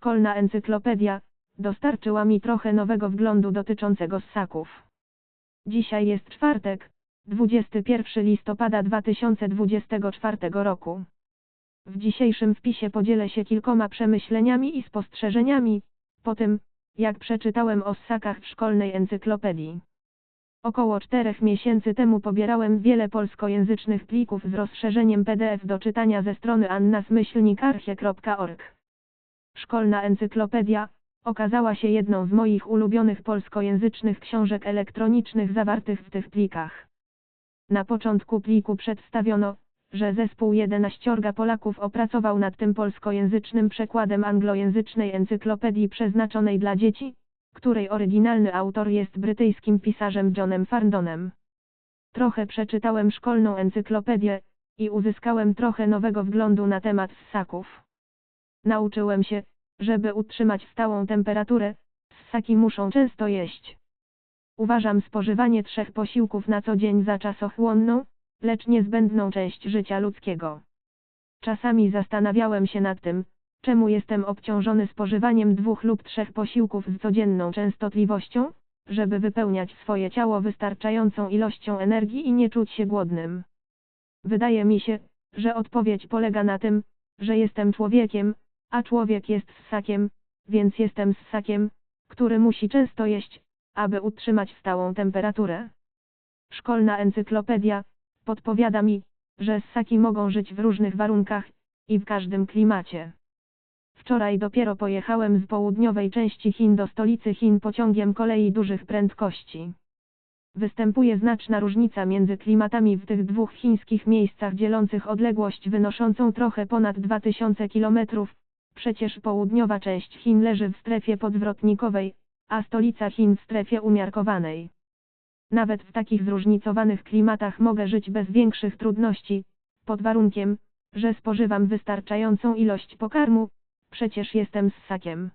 Szkolna encyklopedia dostarczyła mi trochę nowego wglądu dotyczącego ssaków. Dzisiaj jest czwartek, 21 listopada 2024 roku. W dzisiejszym wpisie podzielę się kilkoma przemyśleniami i spostrzeżeniami, po tym, jak przeczytałem o ssakach w szkolnej encyklopedii. Około czterech miesięcy temu pobierałem wiele polskojęzycznych plików z rozszerzeniem PDF do czytania ze strony annasmyślnikarchie.org. Szkolna encyklopedia okazała się jedną z moich ulubionych polskojęzycznych książek elektronicznych zawartych w tych plikach. Na początku pliku przedstawiono, że zespół 11 Polaków opracował nad tym polskojęzycznym przekładem anglojęzycznej encyklopedii przeznaczonej dla dzieci, której oryginalny autor jest brytyjskim pisarzem Johnem Farndonem. Trochę przeczytałem szkolną encyklopedię i uzyskałem trochę nowego wglądu na temat ssaków. Nauczyłem się, żeby utrzymać stałą temperaturę, ssaki muszą często jeść. Uważam spożywanie trzech posiłków na co dzień za czasochłonną, lecz niezbędną część życia ludzkiego. Czasami zastanawiałem się nad tym, czemu jestem obciążony spożywaniem dwóch lub trzech posiłków z codzienną częstotliwością, żeby wypełniać swoje ciało wystarczającą ilością energii i nie czuć się głodnym. Wydaje mi się, że odpowiedź polega na tym, że jestem człowiekiem, a człowiek jest ssakiem, więc jestem ssakiem, który musi często jeść, aby utrzymać stałą temperaturę. Szkolna encyklopedia podpowiada mi, że ssaki mogą żyć w różnych warunkach i w każdym klimacie. Wczoraj dopiero pojechałem z południowej części Chin do stolicy Chin pociągiem kolei dużych prędkości. Występuje znaczna różnica między klimatami w tych dwóch chińskich miejscach dzielących odległość wynoszącą trochę ponad 2000 km. Przecież południowa część Chin leży w strefie podwrotnikowej, a stolica Chin w strefie umiarkowanej. Nawet w takich zróżnicowanych klimatach mogę żyć bez większych trudności, pod warunkiem, że spożywam wystarczającą ilość pokarmu, przecież jestem ssakiem.